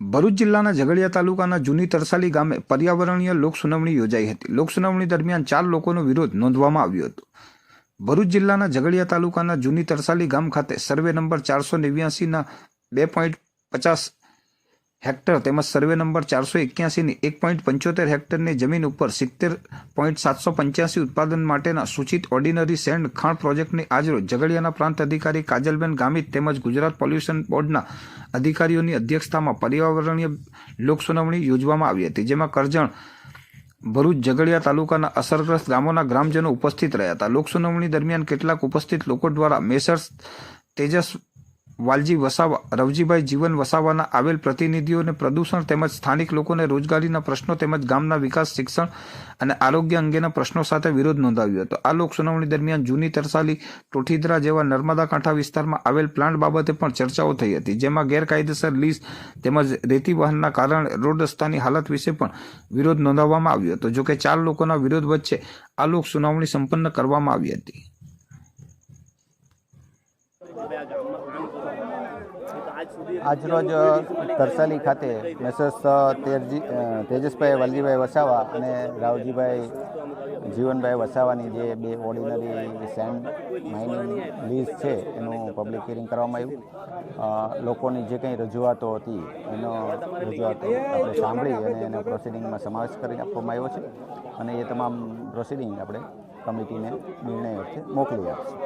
ભરૂચ જિલ્લાના ઝઘડિયા તાલુકાના જૂની તરસાલી ગામે પર્યાવરણીય લોકસુનાવણી યોજાઈ હતી. લોકસુનાવણી દરમિયાન ચાર લોકોનો વિરોધ નોંધવામાં આવ્યો હતો. ભરૂચ જિલ્લાના ઝઘડિયા તાલુકાના જૂની તરસાલી ગામ ખાતે સર્વે નંબર ચારસો નેવ્યાસીના બે પોઈન્ટ પચાસ હેક્ટર તેમજ સર્વે નંબર ચારસો એક્યાસીની એક પોઈન્ટ પંચોતેર હેક્ટરની જમીન ઉપર સિત્તેર પોઈન્ટ સાતસો પંચ્યાસી ઉત્પાદન માટેના સૂચિત ઓર્ડિનરી સેન્ડ ખાણ પ્રોજેક્ટની આજરોજ ઝઘડિયાના પ્રાંત અધિકારી કાજલબેન ગામિત તેમજ ગુજરાત પોલ્યુશન બોર્ડના અધિકારીઓની અધ્યક્ષતામાં પર્યાવરણીય લોકસુનાવણી યોજવામાં આવી હતી, જેમાં કરજણ ભરૂચ ઝઘડિયા તાલુકાના અસરગ્રસ્ત ગામોના ગ્રામજનો ઉપસ્થિત રહ્યા હતા. લોકસુનાવણી દરમિયાન કેટલાક ઉપસ્થિત લોકો દ્વારા મેસર્સ તેજસ વાલજી વસાવા, રવજીભાઈ જીવન વસાવાના આવેલ પ્રતિનિધિઓને પ્રદૂષણ તેમજ સ્થાનિક લોકોને રોજગારીના પ્રશ્નો તેમજ ગામના વિકાસ, શિક્ષણ અને આરોગ્ય અંગેના પ્રશ્નો સાથે વિરોધ નોંધાવ્યો હતો. આ લોકસુનાવણી દરમિયાન જૂની તરસાલી ટોઠીદરા જેવા નર્મદા કાંઠા વિસ્તારમાં આવેલ પ્લાન્ટ બાબતે પણ ચર્ચાઓ થઈ હતી, જેમાં ગેરકાયદેસર લીઝ તેમજ રેતી વહનના કારણે રોડ રસ્તાની હાલત વિશે પણ વિરોધ નોંધાવવામાં આવ્યો હતો. જોકે ચાર લોકોના વિરોધ વચ્ચે આ લોક સુનાવણી સંપન્ન કરવામાં આવી હતી. આજરોજ તરસાલી ખાતે મેસર્સ તેરજી તેજસભાઈ, વાલજીભાઈ વસાવા અને રાવજીભાઈ, જીવનભાઈ વસાવાની જે બે ઓર્ડિનરી સેન્ડ માઇનિંગ લીઝ છે, એનું પબ્લિક હિયરિંગ કરવામાં આવ્યું. લોકોની જે કંઈ રજૂઆતો હતી, એનો રજૂઆતો આપણે સાંભળી અને એનો પ્રોસિડિંગમાં સમાવેશ કરી આપવામાં આવ્યો છે. અને એ તમામ પ્રોસિડિંગ આપણે કમિટીને નિર્ણય અર્થે મોકલી આપશે.